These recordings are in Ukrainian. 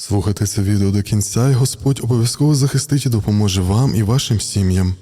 Слухайте це відео до кінця, і Господь обов'язково захистить і допоможе вам і вашим сім'ям.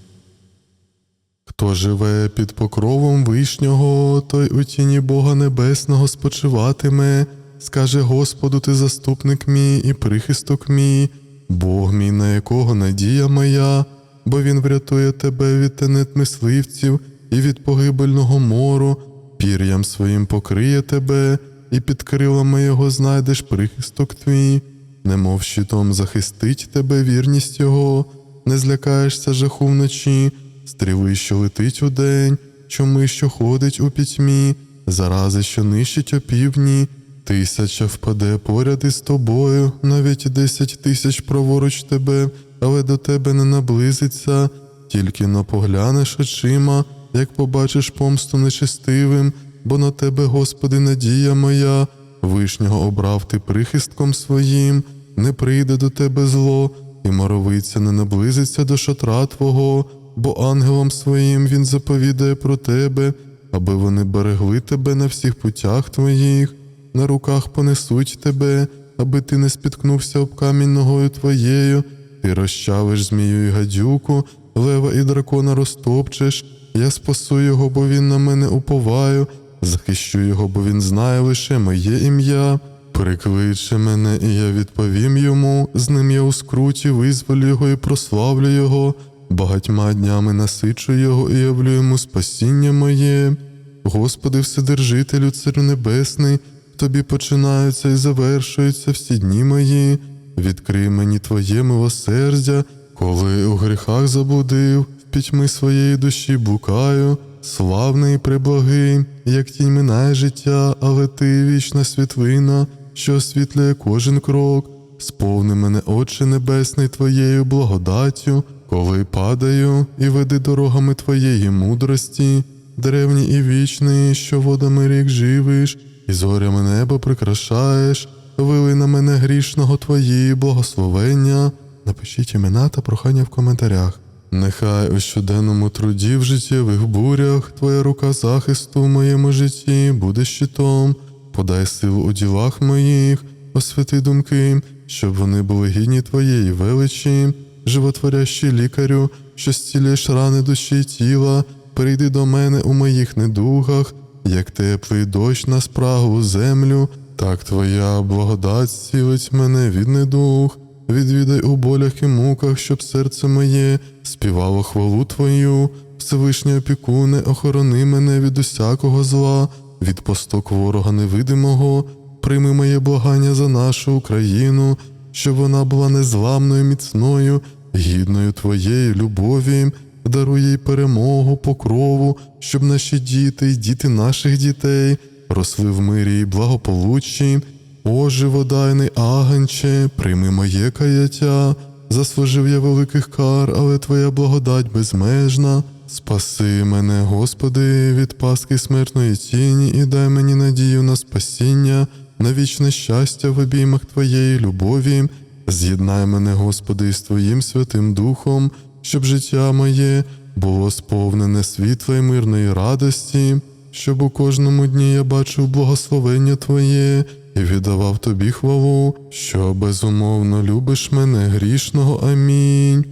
Хто живе під покровом вишнього, той у тіні Бога Небесного спочиватиме, скаже Господу, ти заступник мій і прихисток мій, Бог мій, на якого надія моя, бо Він врятує тебе від тенет мисливців і від погибельного мору, пір'ям своїм покриє тебе, і під крилами його знайдеш прихисток твій, немов щитом захистить тебе вірність його, не злякаєшся жаху вночі, стріли, що летить удень, чуми, що ходить у пітьмі, зарази, що нищить опівдні, тисяча впаде поряд із тобою, навіть десять тисяч праворуч тебе, але до тебе не наблизиться, тільки но поглянеш очима, як побачиш помсту нечестивим, бо на тебе, Господи, надія моя, вишнього обрав ти прихистком своїм, не прийде до тебе зло, і моровиця не наблизиться до шатра Твого, бо ангелам своїм він заповідає про тебе, аби вони берегли тебе на всіх путях твоїх, на руках понесуть тебе, аби ти не спіткнувся об камінь ногою твоєю, ти розчавиш змію і гадюку, лева і дракона розтопчеш, я спасу його, бо він на мене уповаю, захищу його, бо він знає лише моє ім'я. Прикличе мене, і я відповім йому, з ним я у скруті визволю його і прославлю його, багатьма днями насичу його і явлю йому спасіння моє. Господи, Вседержителю, Царю Небесний, тобі починаються і завершуються всі дні мої. Відкрий мені Твоє милосердя, коли у гріхах забудив, в пітьми своєї душі блукаю, славний і преблагий, як тінь минає життя, але ти вічна світлина, що освітлює кожен крок. Сповни мене, Отче Небесний, Твоєю благодаттю, коли падаю, і веди дорогами Твоєї мудрості, древній і вічний, що водами рік живиш, і зорями небо прикрашаєш, вили на мене грішного Твої благословення. Напишіть імена та прохання в коментарях. Нехай у щоденному труді в життєвих бурях Твоя рука захисту в моєму житті буде щитом, подай силу у ділах моїх, освяти думки, щоб вони були гідні Твоєї величі, животворящий лікарю, що зцілюєш рани душі й тіла, прийди до мене у моїх недугах, як теплий дощ на спрагу землю, так Твоя благодать зцілить мене від недуг. Відвідай у болях і муках, щоб серце моє співало хвалу Твою, Всевишній опікуне, охорони мене від усякого зла, від посток ворога невидимого, прийми моє благання за нашу Україну, щоб вона була незламною, міцною, гідною Твоєї любові, даруй їй перемогу, покрову, щоб наші діти й діти наших дітей росли в мирі й благополуччі. О, живодайний агенче, прийми моє каяття, заслужив я великих кар, але Твоя благодать безмежна. Спаси мене, Господи, від паски смертної тіні і дай мені надію на спасіння, на вічне щастя в обіймах Твоєї любові. З'єднай мене, Господи, з Твоїм Святим Духом, щоб життя моє було сповнене світла й мирної радості, щоб у кожному дні я бачив благословення Твоє і віддавав тобі хвалу, що безумовно любиш мене грішного. Амінь.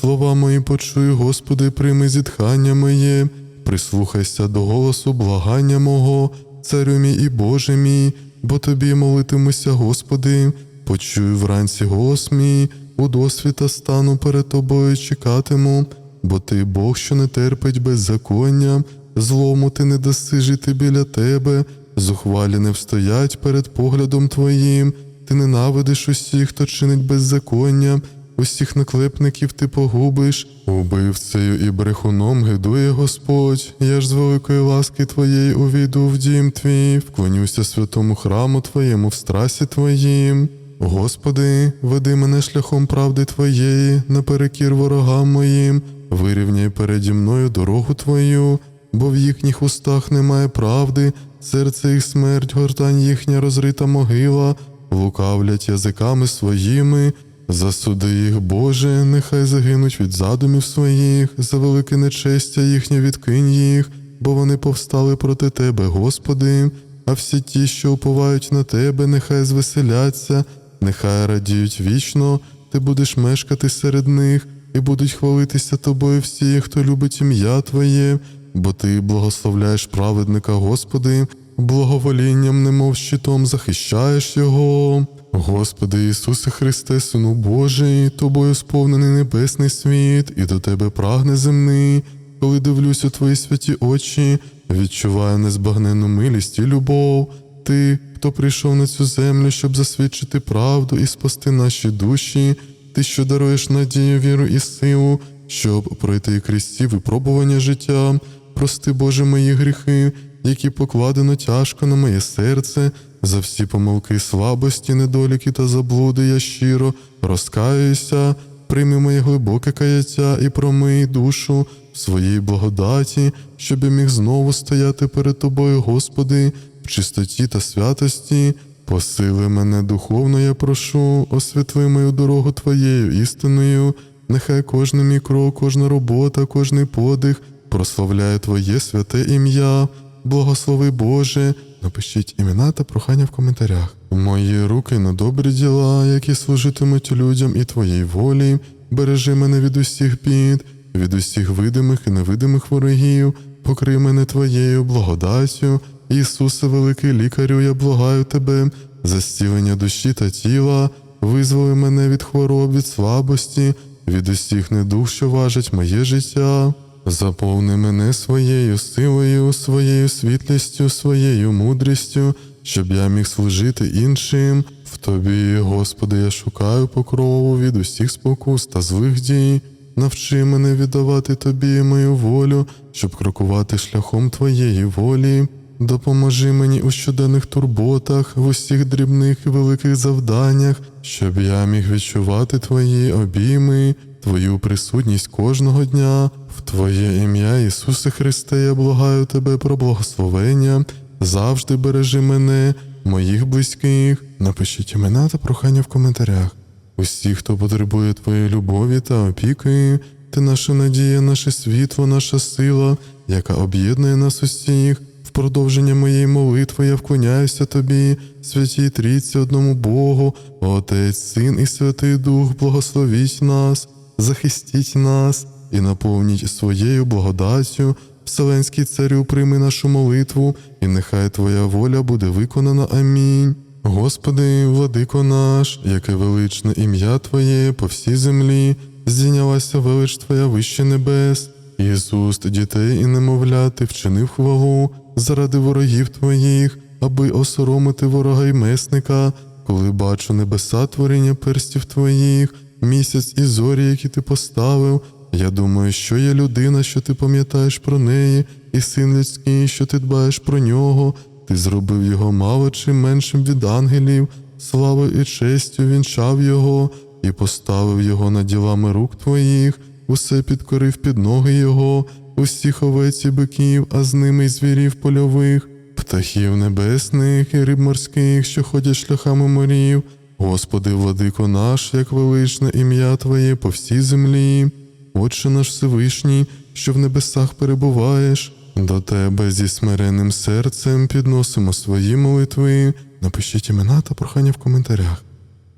Слова мої почуй, Господи, прийми зітхання моє, прислухайся до голосу благання мого, царю мій і Боже мій, бо тобі молитимуся, Господи, почуй вранці голос мій, у досвіта стану перед тобою чекатиму, бо ти Бог, що не терпить беззаконня, злому ти не даси жити біля тебе. Зухвалі не встоять перед поглядом твоїм, ти ненавидиш усіх, хто чинить беззаконня, усіх наклепників ти погубиш, убивцею і брехуном гидує Господь. Я ж з великої ласки твоєї увійду в дім твій, вклонюся святому храму Твоєму в страсі Твоїм. Господи, веди мене шляхом правди Твоєї, наперекір ворогам моїм, вирівняй переді мною дорогу Твою, бо в їхніх устах немає правди серце їх смерть, гортань їхня розрита могила, лукавлять язиками своїми, засуди їх, Боже, нехай загинуть від задумів своїх, за велике нечестя їхнє відкинь їх, бо вони повстали проти Тебе, Господи, а всі ті, що уповають на Тебе, нехай звеселяться, нехай радіють вічно, ти будеш мешкати серед них, і будуть хвалитися тобою всі, хто любить ім'я Твоє, бо ти благословляєш праведника, Господи, благоволінням, немов щитом захищаєш його. Господи Ісусе Христе, Сину Божий, тобою сповнений небесний світ, і до Тебе прагне земний. Коли дивлюсь у твої святі очі, відчуваю незбагненну милість і любов. Ти, хто прийшов на цю землю, щоб засвідчити правду і спасти наші душі, ти, що даруєш надію, віру і силу, щоб пройти крізь ці випробування життя, прости, Боже, мої гріхи, які покладено тяжко на моє серце, за всі помилки, слабості, недоліки та заблуди я щиро розкаюся, прийми моє глибоке каяття і промий душу в своїй благодаті, щоб я міг знову стояти перед Тобою, Господи, в чистоті та святості. Посили мене духовно, я прошу, освітли мою дорогу Твоєю істиною, нехай кожний мій крок, кожна робота, кожний подих прославляє Твоє святе ім'я. Благослови Боже, напишіть імена та прохання в коментарях. Мої руки на добрі діла, які служитимуть людям і Твоїй волі, бережи мене від усіх бід, від усіх видимих і невидимих ворогів, покрий мене Твоєю благодаттю. Ісусе, великий лікарю, я благаю Тебе, за зцілення душі та тіла, визволи мене від хвороб, від слабості, від усіх недух, що важать моє життя. Заповни мене своєю силою, своєю світлістю, своєю мудрістю, щоб я міг служити іншим. В тобі, Господи, я шукаю покрову від усіх спокус та злих дій. Навчи мене віддавати тобі мою волю, щоб крокувати шляхом твоєї волі. Допоможи мені у щоденних турботах, в усіх дрібних і великих завданнях, щоб я міг відчувати твої обійми, твою присутність кожного дня. В Твоє ім'я, Ісусе Христе, я благаю Тебе про благословення. Завжди бережи мене, моїх близьких. Напишіть імена та прохання в коментарях. Усі, хто потребує Твоєї любові та опіки, ти наша надія, наше світло, наша сила, яка об'єднує нас усіх. В продовження моєї молитви я вклоняюся тобі, святій трійці одному Богу, Отець, Син і Святий Дух, благословіть нас, захистіть нас і наповніть своєю благодаттю. Вселенський царю, прийми нашу молитву, і нехай Твоя воля буде виконана. Амінь. Господи, владико наш, яке величне ім'я Твоє по всій землі, здійнялася велич Твоя вище небес, Ісус, дітей і немовлят, ти вчинив хвалу заради ворогів Твоїх, аби осоромити ворога й месника, коли бачу небеса творіння перстів Твоїх, місяць і зорі, які ти поставив. Я думаю, що є людина, що ти пам'ятаєш про неї, і син людський, що ти дбаєш про нього. Ти зробив його мало чи меншим від ангелів, славою і честю вінчав його і поставив його над ділами рук твоїх, усе підкорив під ноги його, усіх овець і биків, а з ними й звірів польових, птахів небесних і риб морських, що ходять шляхами морів. Господи, владико наш, як величне ім'я Твоє по всій землі. Отче наш Всевишній, що в небесах перебуваєш, до Тебе зі смиренним серцем підносимо свої молитви. Напишіть імена та прохання в коментарях.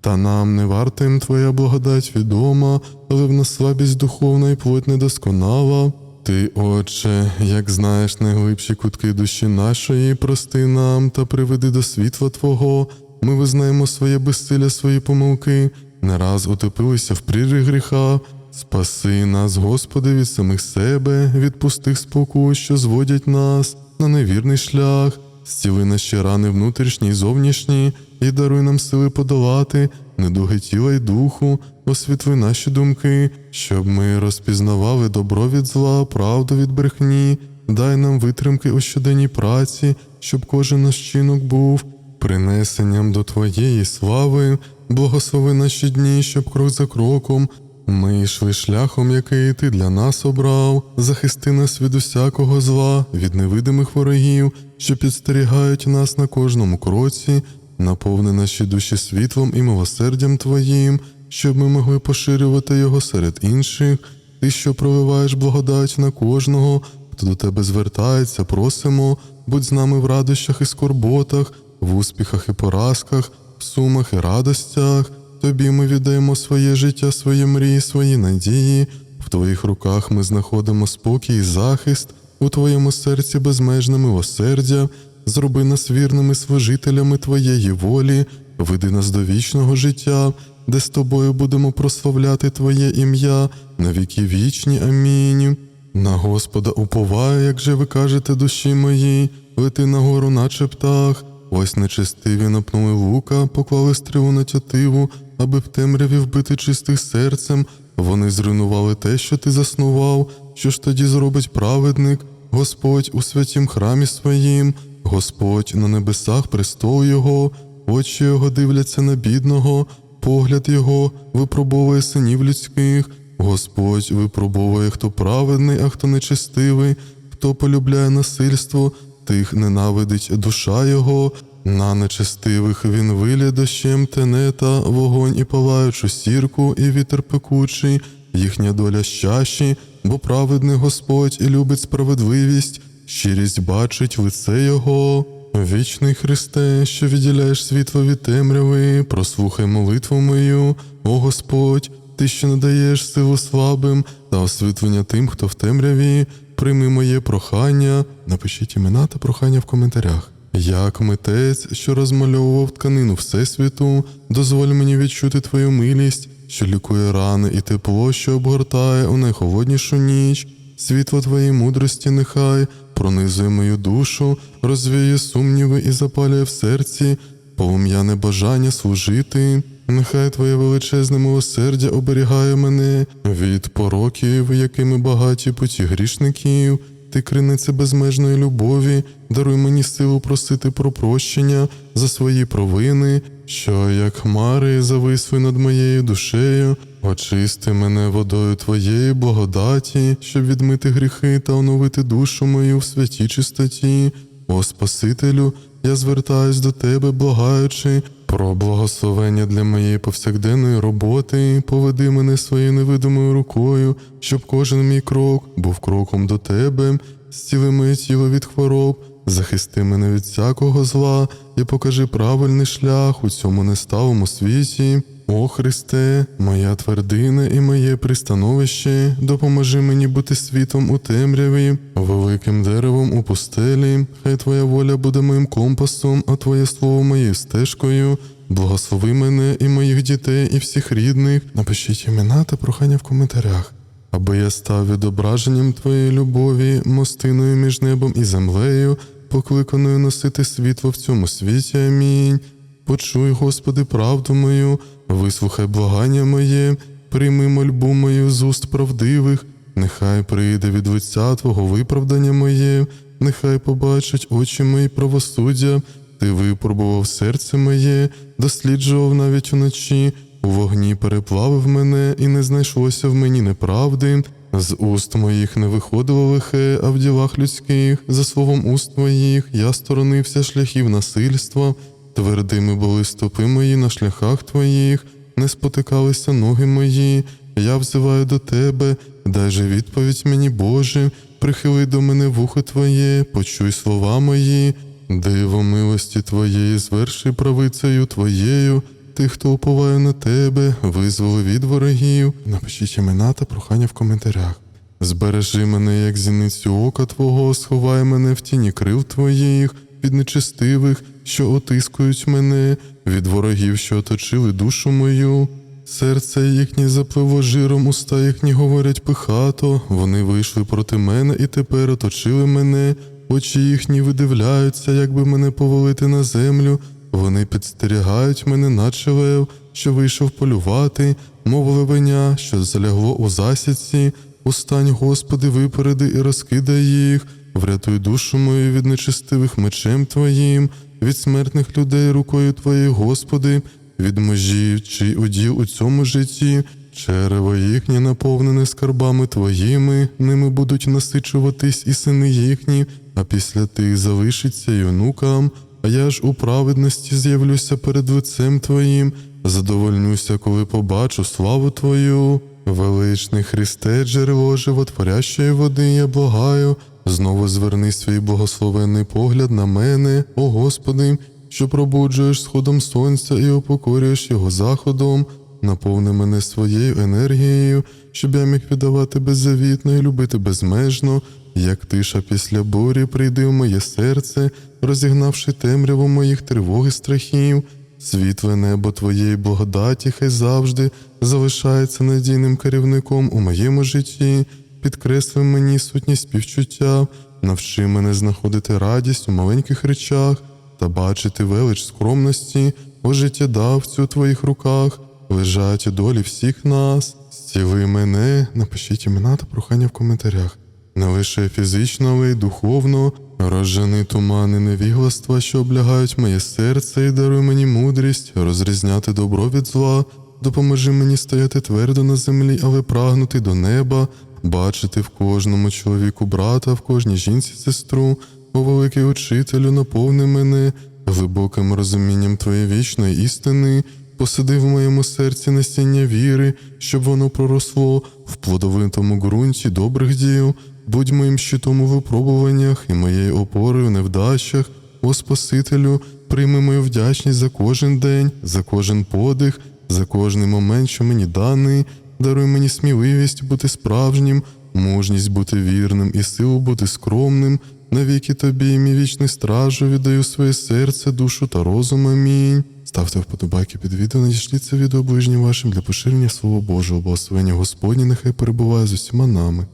Та нам не варта їм Твоя благодать відома, але в нас слабість духовна і плоть недосконала. Ти, Отче, як знаєш найглибші кутки душі нашої, прости нам та приведи до світла Твого. Ми визнаємо своє безсилля, свої помилки, не раз утопилися в прірі гріха. Спаси нас, Господи, від самих себе, від пустих спокій, що зводять нас на невірний шлях, зціли наші рани внутрішні й зовнішні, і даруй нам сили подолати, недуги тіла й духу, освітли наші думки, щоб ми розпізнавали добро від зла, правду від брехні, дай нам витримки у щоденній праці, щоб кожен наш чинок був принесенням до Твоєї слави, благослови наші дні, щоб крок за кроком ми йшли шляхом, який ти для нас обрав, захисти нас від усякого зла, від невидимих ворогів, що підстерігають нас на кожному кроці, наповни наші душі світлом і милосердям Твоїм, щоб ми могли поширювати його серед інших. Ти, що проливаєш благодать на кожного, хто до тебе звертається, просимо, будь з нами в радощах і скорботах, в успіхах і поразках, в сумах і радостях. Тобі ми віддаємо своє життя, свої мрії, свої надії. В твоїх руках ми знаходимо спокій і захист, у твоєму серці безмежне милосердя. Зроби нас вірними служителями Твоєї волі, веди нас до вічного життя, де з тобою будемо прославляти Твоє ім'я на віки вічні. Амінь. На Господа уповаю, як же ви кажете душі моїй, лети нагору, наче птах. Ось нечестиві напнули лука, поклали стрілу на тятиву, аби в темряві вбити чистих серцем. Вони зруйнували те, що ти заснував. Що ж тоді зробить праведник? Господь у святім храмі своїм, Господь на небесах престол Його, очі Його дивляться на бідного, погляд Його випробовує синів людських. Господь випробовує, хто праведний, а хто нечестивий, хто полюбляє насильство, тих ненавидить душа Його. На нечестивих він вилє дощем тенета, вогонь і палаючу сірку, і вітер пекучий, їхня доля щащі, бо праведний Господь і любить справедливість, щирість бачить лице Його. Вічний Христе, що відділяєш світло від темряви, прослухай молитву мою, о Господь, Ти, що надаєш силу слабим та освітлення тим, хто в темряві, прийми моє прохання, напишіть імена та прохання в коментарях. Як митець, що розмальовував тканину Всесвіту, дозволь мені відчути твою милість, що лікує рани і тепло, що обгортає у найхолоднішу ніч. Світло твоєї мудрості нехай пронизує мою душу, розвіє сумніви і запалює в серці, полум'яне бажання служити. Нехай Твоє величезне милосердя оберігає мене від пороків, якими багаті путі грішників. Ти криниця безмежної любові, даруй мені силу просити про прощення за свої провини, що, як хмари, зависли над моєю душею, очисти мене водою Твоєї благодаті, щоб відмити гріхи та оновити душу мою в святій чистоті. О Спасителю, я звертаюсь до Тебе, благаючи про благословення для моєї повсякденної роботи, поведи мене своєю невидимою рукою, щоб кожен мій крок був кроком до Тебе, зціли моє тіло від хвороб, захисти мене від всякого зла. І покажи правильний шлях у цьому несталому світі. О Христе, моя твердина і моє пристановище, допоможи мені бути світом у темряві, великим деревом у пустелі. Хай Твоя воля буде моїм компасом, а Твоє слово моєю стежкою. Благослови мене і моїх дітей, і всіх рідних. Напишіть імена та прохання в коментарях. Аби я став відображенням Твоєї любові, мостиною між небом і землею, покликаною носити світло в цьому світі. Амінь. Почуй, Господи, правду мою, вислухай благання моє, прийми мольбу мою з уст правдивих, нехай прийде від лиця Твого виправдання моє, нехай побачать очі мої правосуддя, ти випробував серце моє, досліджував навіть уночі, у вогні переплавив мене, і не знайшлося в мені неправди. З уст моїх не виходило лихе, а в ділах людських, за словом уст моїх, я сторонився шляхів насильства. Твердими були стопи мої на шляхах твоїх, не спотикалися ноги мої. Я взиваю до тебе, дай же відповідь мені, Боже, прихили до мене вухо Твоє, почуй слова мої, диво милості Твоєї, зверши правицею Твоєю, тих, хто уповає на тебе, визволи від ворогів. Напишіть імена та прохання в коментарях. Збережи мене, як зіницю ока Твого, сховай мене в тіні крил Твоїх, від нечестивих, що отискують мене, від ворогів, що оточили душу мою. Серце їхнє запливо жиром, уста їхні говорять пихато, вони вийшли проти мене і тепер оточили мене, очі їхні видивляються, якби мене повалити на землю. Вони підстерігають мене, наче лев, що вийшов полювати, мов левеня, що залягло у засідці. Устань, Господи, випереди і розкидай їх, врятуй душу мою від нечестивих мечем Твоїм, від смертних людей рукою Твоєю, Господи, від мужів, чий уділ у цьому житті, черево їхнє наповнене скарбами Твоїми, ними будуть насичуватись і сини їхні, а після тих залишиться й онукам. А я ж у праведності з'явлюся перед лицем Твоїм, задовольнюся, коли побачу славу Твою. Величний Христе, джерело животворящої води, я благаю, знову зверни свій благословенний погляд на мене, о Господи, що пробуджуєш сходом сонця і опокорюєш його заходом. Наповни мене своєю енергією, щоб я міг віддавати беззавітно і любити безмежно, як тиша після бурі прийди в моє серце, розігнавши темряву моїх тривог і страхів. Світле небо Твоєї благодаті хай завжди залишається надійним керівником у моєму житті, підкресли мені сутність співчуття, навчи мене знаходити радість у маленьких речах та бачити велич скромності, бо життєдавцю у Твоїх руках. Лежать долі всіх нас. Зціли мене, напишіть імена та прохання в коментарях. Не лише фізично, але й духовно, розжени тумани невігластва, що облягають моє серце, і даруй мені мудрість, розрізняти добро від зла, допоможи мені стояти твердо на землі, але прагнути до неба, бачити в кожному чоловіку брата, в кожній жінці сестру, о великий учителю, наповни мене глибоким розумінням Твоєї вічної істини, посади в моєму серці насіння віри, щоб воно проросло в плодовитому ґрунті добрих діл, будь моїм щитом у випробуваннях і моєю опорою невдачах, о Спасителю, прийми мою вдячність за кожен день, за кожен подих, за кожний момент, що мені даний, даруй мені сміливість бути справжнім, мужність бути вірним і силу бути скромним. Навіки тобі, мій вічний стражу, віддаю своє серце, душу та розум. Амінь. Ставте вподобайки під відео, надішліть це відео ближнім вашим для поширення Слова Божого, благословення Господні нехай перебуває з усіма нами.